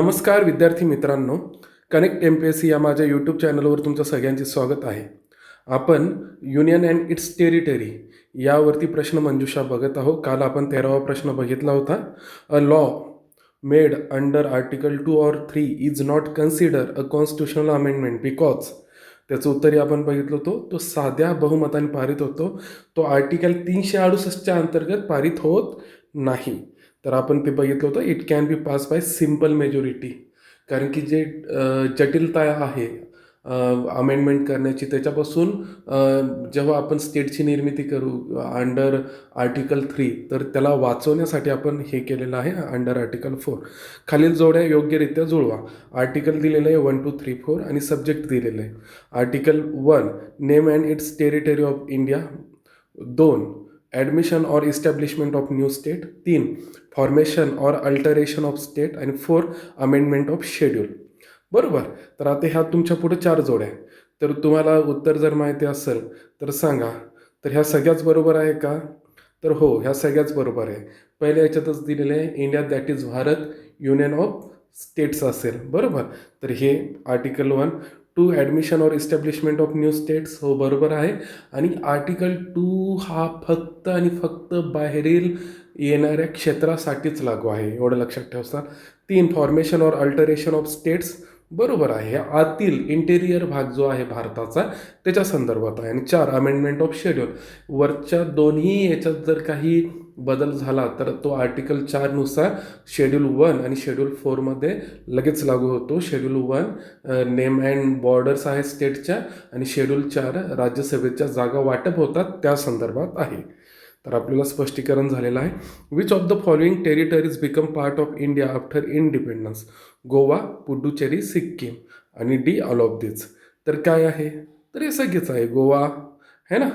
नमस्कार विद्यार्थी मित्रांनो connect M P S C या माझ्या यूट्यूब चॅनलवर तुमचं सगळ्यांचे स्वागत आहे. आपण युनियन अँड इट्स टेरिटरी यावरती प्रश्न मंजुषा बघत आहोत. काल आपण तेरावा प्रश्न बघितला होता. A law made under article two or three is not consider a constitutional amendment because त्याचं उत्तरही आपण बघितलं होतो. तो साध्या बहुमताने पारित होतो. तो आर्टिकल तीनशे अडुसष्टच्या अंतर्गत पारित होत नाही. तर आपण ते बघितलं होतं. It can be pass by simple majority कारण की जे जटिलता आहे अमेंडमेंट करण्याची त्याच्यापासून जेव्हा आपण स्टेटची निर्मिती करू अंडर आर्टिकल थ्री तर त्याला वाचवण्यासाठी आपण हे केलेलं आहे अंडर आर्टिकल फोर खालील जोड्या योग्यरित्या जुळवा. आर्टिकल दिलेलं आहे वन टू थ्री फोर आणि सब्जेक्ट दिलेलं आहे. Article one name and its territory of India दोन admission or establishment of new state तीन formation or alteration of state आणि फोर अमेंडमेंट ऑफ शेड्यूल बरोबर? तर आता ह्या तुमच्यापुढे चार जोड्या आहे तर तुम्हाला उत्तर जर माहिती असेल तर सांगा. तर ह्या सगळ्याच बरोबर आहे का? तर हो ह्या सगळ्याच बरोबर आहे. पहिल्या याच्यातच दिलेलं आहे India that is Bharat union of states असेल. बरोबर? तर हे article one two admission or establishment of new states हो बरोबर आहे. आणि आर्टिकल टू हा फक्त आणि फक्त बाहेरील येणाऱ्या क्षेत्रासाठीच लागू आहे एवढं लक्षात ठेवता तीन formation or alteration of states बरोबर आहे. आतील इंटेरियर भाग जो आहे भारताचा त्याच्या संदर्भात आहे. आणि चार अमेंडमेंट ऑफ शेड्यूल वरच्या दोन्ही याच्यात जर काही बदल झाला तर तो आर्टिकल चारनुसार शेड्यूल वन आणि शेड्यूल फोरमध्ये लगेच लागू होतो. Schedule one name and borders आहे स्टेटच्या आणि शेड्यूल चार राज्यसभेच्या जागा वाटप होतात त्या संदर्भात आहे. तर आपल्याला स्पष्टीकरण झालेलं आहे. Which of the following territories become part of India after independence Goa Puducherry Sikkim आणि डी ऑल ऑफ दिस तर काय आहे? तर हे सगळेच आहे. गोवा है ना?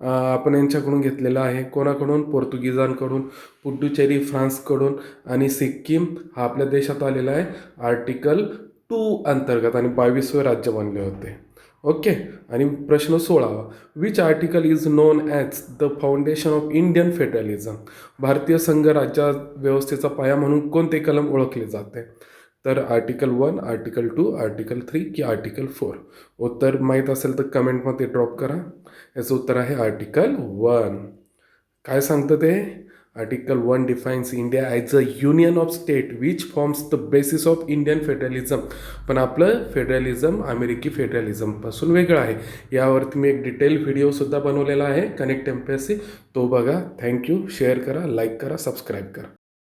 आपण यांच्याकडून घेतलेला आहे. कोणाकडून? पोर्तुगीजांकडून पुडुचेरी फ्रान्सकडून आणि सिक्कीम हा आपल्या देशात आलेला आहे. आर्टिकल टू अंतर्गत आणि बावीसवे राज्य बनले होते. ओके? आणि प्रश्न सोळावा. Which article is known as the foundation of Indian federalism भारतीय संघ राज्य व्यवस्थेचा पाया म्हणून कोणते कलम ओळखले जाते? तर article one article two article three की आर्टिकल फोर उत्तर माहीत असेल तर कमेंटमध्ये ड्रॉप करा. याचं उत्तर आहे आर्टिकल वन काय सांगतं ते? Article one defines India as a union of state which forms the basis of Indian federalism पण आपलं फेडरलिझम अमेरिकी फेडरलिझमपासून वेगळं आहे. यावरती मी एक डिटेल व्हिडिओसुद्धा बनवलेला आहे. Connect M P S C तो बघा. थँक्यू शेअर करा लाईक करा सबस्क्राईब करा.